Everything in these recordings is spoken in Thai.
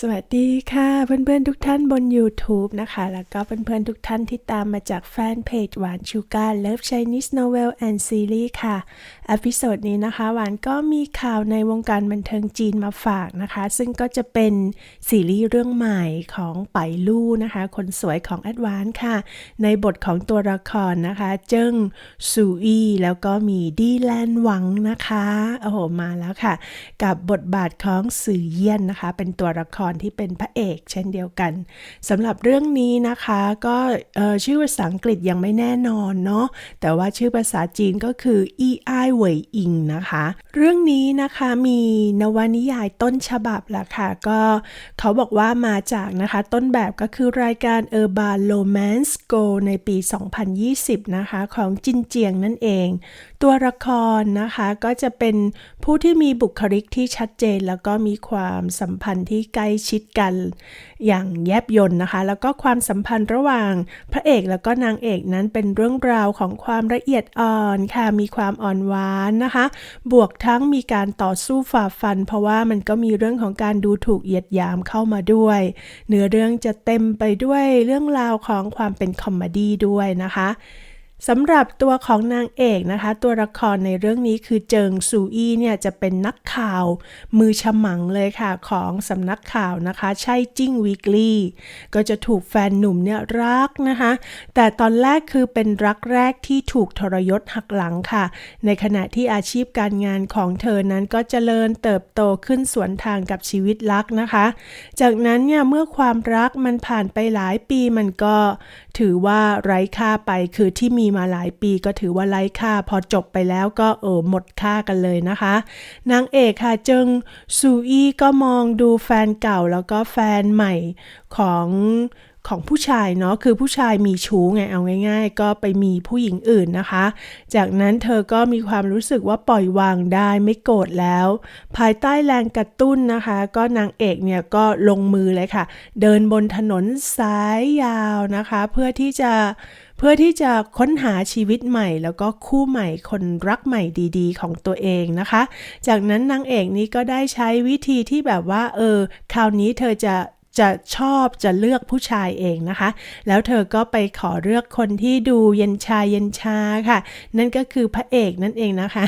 สวัสดีค่ะเพื่อนๆทุกท่านบน YouTube นะคะ แล้วก็เพื่อนๆทุกท่านที่ตามมาจากแฟนเพจหวานชูการ Love Chinese Novel and Series ค่ะอพิโซดนี้นะคะ หวานก็มีข่าวในวงการบันเทิงจีนมาฝากนะคะ ซึ่งก็จะเป็นซีรีส์เรื่องใหม่ของไปลู่นะคะ คนสวยของแอดวานค่ะ ในบทของตัวละครนะคะ เจิ้งซูอีแล้วก็มีดีแลนหวังนะคะโอ้โหมาแล้วค่ะ กับบทบาทของสื่อเยี่ยนนะคะ เป็นตัวละครที่เป็นพระเอก เช่นเดียวกันสำหรับเรื่องนี้นะคะก็ชื่อภาษาอังกฤษยังไม่แน่นอนเนาะแต่ว่าชื่อภาษาจีนก็คืออีไอเวยอิงนะคะ เรื่องนี้นะคะมีนวนิยายต้นฉบับละค่ะ ก็เขาบอกว่ามาจากนะคะต้นแบบก็คือรายการ Urban Romance Go ในปี 2020 นะคะ ของจินเจียงนั่นเองตัวละครนะคะก็จะเป็นผู้ที่มีบุคลิกที่ชัดเจน แล้วก็มีความสัมพันธ์ที่ใกล้ชิดกันอย่างแยบยลนะคะ แล้วก็ความสัมพันธ์ระหว่างพระเอกแล้วก็นางเอกนั้นเป็นเรื่องราวของความละเอียดอ่อนค่ะ มีความอ่อนหวานนะคะ บวกทั้งมีการต่อสู้ฝ่าฟัน เพราะว่ามันก็มีเรื่องของการดูถูกเหยียดหยามเข้ามาด้วย เนื้อเรื่องจะเต็มไปด้วยเรื่องราวของความเป็นคอมเมดี้ด้วยนะคะ สำหรับตัวของนางเอกนะคะ ตัวละครในเรื่องนี้คือเจิงซูอี้เนี่ยจะเป็นนักข่าวมือฉมังเลยค่ะของสำนักข่าวนะคะใช่จิ้งวีคลี่ก็จะถูกแฟนหนุ่มเนี่ยรักนะคะ แต่ตอนแรกคือเป็นรักแรกที่ถูกทรยศหักหลังค่ะ ในขณะที่อาชีพการงานของเธอนั้นก็เจริญเติบโตขึ้นสวนทางกับชีวิตรักนะคะ จากนั้นเนี่ยเมื่อความรักมันผ่านไปหลายปีมันก็ ถือว่าไร้ค่าไปคือที่มีมาหลายปีก็ถือว่าไร้ค่า พอจบไปแล้วก็เออหมดค่ากันเลยนะคะนางเอกค่ะเจิงซูอี้ก็มองดูแฟนเก่าแล้วก็แฟนใหม่ของ ของผู้ชายเนาะคือผู้ชายมีชู้ไงเอาง่าย ๆ ก็ไปมีผู้หญิงอื่นนะคะ จากนั้นเธอก็มีความรู้สึกว่าปล่อยวางได้ไม่โกรธแล้ว ภายใต้แรงกระตุ้นนะคะ ก็นางเอกเนี่ยก็ลงมือเลยค่ะ เดินบนถนนสายยาวนะคะ เพื่อที่จะเพื่อที่จะค้นหาชีวิตใหม่ แล้วก็คู่ใหม่คนรักใหม่ดีๆ ของตัวเองนะคะ จากนั้นนางเอกนี้ก็ได้ใช้วิธีที่แบบว่าเออคราวนี้เธอจะ จะชอบจะเลือกผู้ชายเองนะคะ แล้วเธอก็ไปขอเลือกคนที่ดูเย็นชาเย็นชาค่ะ นั่นก็คือพระเอกนั่นเองนะคะ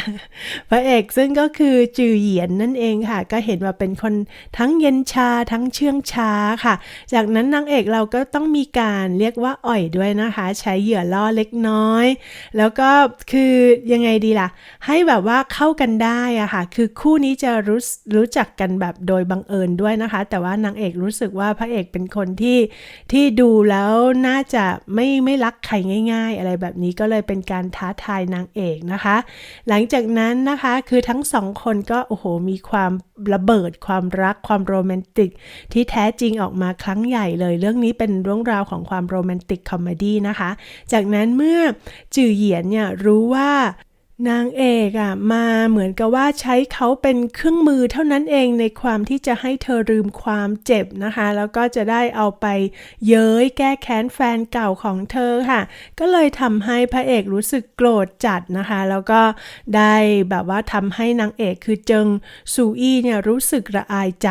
พระเอกซึ่งก็คือจือเหยียนนั่นเองค่ะ ก็เห็นว่าเป็นคนทั้งเย็นชาทั้งเชื่องช้าค่ะ จากนั้นนางเอกเราก็ต้องมีการเรียกว่าอ่อยด้วยนะคะ ใช้เหยื่อล่อเล็กน้อย แล้วก็คือยังไงดีล่ะ ให้แบบว่าเข้ากันได้อะค่ะ คือคู่นี้จะรู้รู้จักกันแบบโดยบังเอิญด้วยนะคะ แต่ว่านางเอกรู้สึกว่าพระเอกเป็นคนที่ที่ดูแล้วน่าจะไม่ไม่รักใครง่าย ๆ อะไรแบบนี้ก็เลยเป็นการท้าทายนางเอกนะคะ หลังจากนั้นนะคะคือทั้งสองคนก็โอ้โหมีความระเบิดความรักความโรแมนติก ที่แท้จริงออกมาครั้งใหญ่เลย เรื่องนี้เป็นเรื่องราวของความโรแมนติกคอมเมดี้นะคะ จากนั้นเมื่อจือเหยียนเนี่ยรู้ว่า นางเอกอะมาเหมือนกับว่าใช้เขาเป็นเครื่องมือเท่านั้นเองในความที่จะให้เธอลืมความเจ็บนะคะ แล้วก็จะได้เอาไปเย้ยแก้แค้นแฟนเก่าของเธอค่ะ ก็เลยทำให้พระเอกรู้สึกโกรธจัดนะคะ แล้วก็ได้แบบว่าทำให้นางเอกคือเจิงซูอี้เนี่ยรู้สึกระอายใจ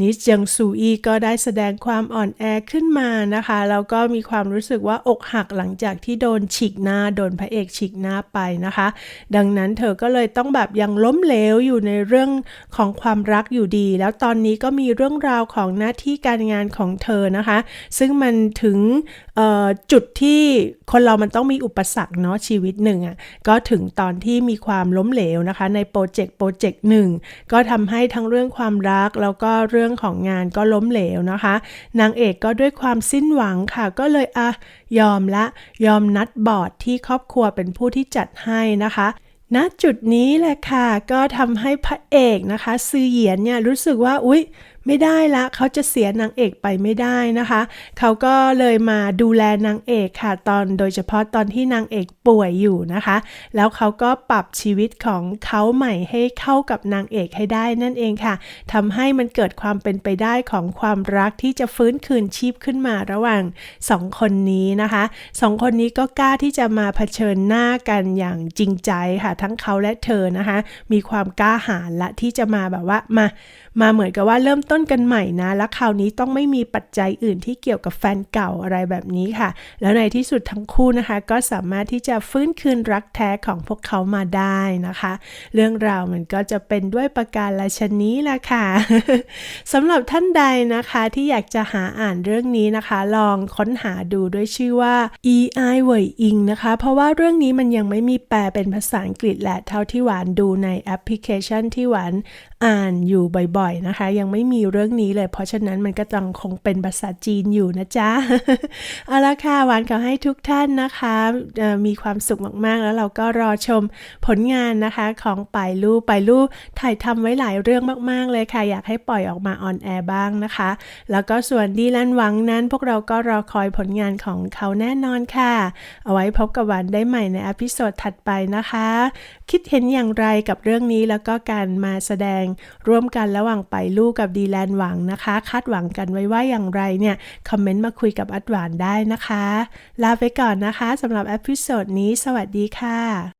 นิเจิงซูอี้ก็ได้แสดงความอ่อนแอขึ้นมานะคะ แล้วก็มีความรู้สึกว่าอกหักหลังจากที่โดนฉีกหน้าโดนพระเอกฉีกหน้าไปนะคะดังนั้นเธอก็เลยต้องแบบยังล้มเหลวอยู่ในเรื่องของความรักอยู่ดี แล้วตอนนี้ก็มีเรื่องราวของหน้าที่การงานของเธอนะคะ ซึ่งมันถึงจุดที่คนเรามันต้องมีอุปสรรคเนาะชีวิตหนึ่งอะ่ะก็ถึงตอนที่มีความล้มเหลวนะคะ ในโปรเจกต์โปรเจกต์หนึ่งก็ทำให้ทั้งเรื่องความรักแล้วก็เรื่องของงานก็ล้มเหลวนะคะ นางเอกก็ด้วยความสิ้นหวังค่ะก็เลยอะยอมละยอมนัดบอร์ดที่ครอบครัวเป็นผู้ที่จัดให้นะคะณจุดนี้แหละค่ะ ก็ทำให้พระเอกนะคะซือเหยียนเนี่ยรู้สึกว่าอุ๊ย ไม่ได้ละเขาจะเสียนางเอกไปไม่ได้นะคะ เขาก็เลยมาดูแลนางเอกค่ะ ตอนโดยเฉพาะตอนที่นางเอกป่วยอยู่นะคะ แล้วเขาก็ปรับชีวิตของเขาใหม่ให้เข้ากับนางเอกให้ได้นั่นเองค่ะทำให้มันเกิดความเป็นไปได้ของความรักที่จะฟื้นคืนชีพขึ้นมาระหว่างสองคนนี้นะคะสองคนนี้ก็กล้าที่จะมาเผชิญหน้ากันอย่างจริงใจค่ะ ทั้งเขาและเธอนะคะ มีความกล้าหาญและที่จะมาแบบว่ามามาเหมือนกับว่าเริ่มต้นต้นกันใหม่นะ และคราวนี้ต้องไม่มีปัจจัยอื่นที่เกี่ยวกับแฟนเก่าอะไรแบบนี้ค่ะ แล้วในที่สุดทั้งคู่นะคะ ก็สามารถที่จะฟื้นคืนรักแท้ของพวกเขามาได้นะคะ เรื่องราวมันก็จะเป็นด้วยประการละชนี้แหละค่ะสำหรับท่านใดนะคะที่อยากจะหาอ่านเรื่องนี้นะคะ ลองค้นหาดูด้วยชื่อว่า E I เวยอิงนะคะ เพราะว่าเรื่องนี้มันยังไม่มีแปลเป็นภาษาอังกฤษและเท่าที่หวานดูในแอปพลิเคชันที่หวานอ่านอยู่บ่อยๆนะคะ ยังไม่มีเรื่องนี้เลย เพราะฉะนั้นมันก็ต้องคงเป็นภาษาจีนอยู่นะจ๊ะ เอาละค่ะหวานขอให้ทุกท่านนะคะ มีความสุขมากๆ แล้วเราก็รอชมผลงานนะคะของปายลู่ปายลู่ถ่ายทำไว้หลายเรื่องมาก ๆ เลยค่ะ อยากให้ปล่อยออกมาออนแอร์บ้างนะคะ แล้วก็ส่วนดีแลนหวังนั้น พวกเราก็รอคอยผลงานของเขาแน่นอนค่ะ เอาไว้พบกับหวานได้ใหม่ในอพิโซดถัดไปนะคะ คิดเห็นอย่างไรกับเรื่องนี้แล้วก็การมาแสดงร่วมกันระหว่างไปลู่กับดีแลนหวังนะคะ คาดหวังกันไว้ว่าอย่างไรเนี่ย คอมเมนต์มาคุยกับอัดหวานได้นะคะ ลาไปก่อนนะคะสำหรับเอพิโซดนี้ สวัสดีค่ะ